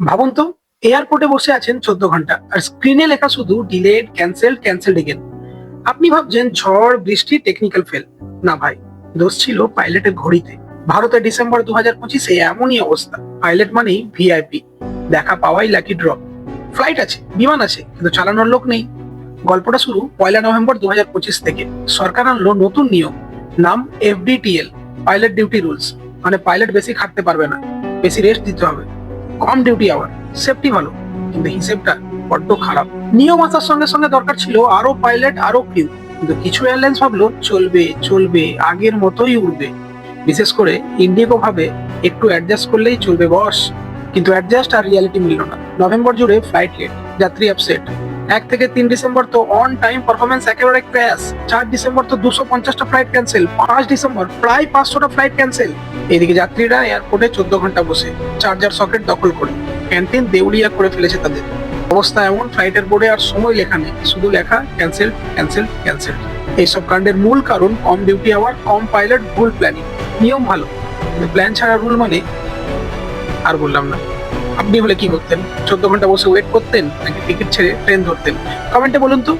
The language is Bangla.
ভাবুন তো এয়ারপোর্টে বসে আছেন চোদ্দ ঘণ্টা, আর স্ক্রিনে লেখা শুধু ডিলেড ক্যান্সেল ক্যান্সেল এগেন আপনি ভাবছেন ঝড়, বৃষ্টি টেকনিক্যাল ফেল না ভাই, দোষ ছিল পাইলটের ঘড়িতে। ভারতে ডিসেম্বর দু হাজার পঁচিশে এমনই অবস্থা। পাইলট মানেই ভিআইপি দেখা পাওয়াই লাকি ড্র ফ্লাইট আছে, বিমান আছে, কিন্তু চালানোর লোক নেই। গল্পটা শুরু পয়লা নভেম্বর দু হাজার পঁচিশ থেকে। সরকার আনলো নতুন নিয়ম। নাম এফডিটিএল পাইলট ডিউটি রুলস মানে পাইলট বেশি খাটতে পারবে না। বেশি রেস্ট দিতে হবে। কম ডিউটি আওয়ার সেফটি ভালো, কিন্তু হিসেবটা বড্ড খারাপ। নিয়ম আসার সঙ্গে সঙ্গে দরকার ছিল আরও পাইলট আরও ক্রিউ কিন্তু কিছু এয়ারলাইন্স ভাবলো, চলবে চলবে, আগের মতোই উড়বে। বিশেষ করে ইন্ডিগো ভাবে একটু অ্যাডজাস্ট করলেই চলবে বস কিন্তু অ্যাডজাস্ট আর রিয়ালিটি মিলল না। নভেম্বর জুড়ে ফ্লাইট লেট যাত্রী আপসেট এক থেকে তিন ডিসেম্বর তো অন টাইম পারফরমেন্স একেবারে ক্র্যাশ চার ডিসেম্বর তো দুশো পঞ্চাশটা ফ্লাইট ক্যান্সেল পাঁচ ডিসেম্বর প্রায় পাঁচশোটা ফ্লাইট ক্যান্সেল এদিকে যাত্রীরা এয়ারপোর্টে চোদ্দ ঘণ্টা বসে চার্জার সকেট দখল করে। ক্যান্টিন দেউলিয়া করে ফেলেছে তাদের। অবস্থা এমন ফ্লাইটের বোর্ডে আর সময় লেখা নেই। শুধু লেখা ক্যান্সেল ক্যান্সেল ক্যান্সেল এইসব কাণ্ডের মূল কারণ কম ডিউটি আওয়ার কম পাইলট ভুল প্ল্যানিং নিয়ম ভালো প্ল্যান ছাড়া রুল মানে আর বললাম না। আপনি হলে কি করতেন? চোদ্দ ঘণ্টা বসে ওয়েট করতেন, নাকি টিকিট ছেড়ে ট্রেন ধরতেন? কমেন্টে বলুন তো।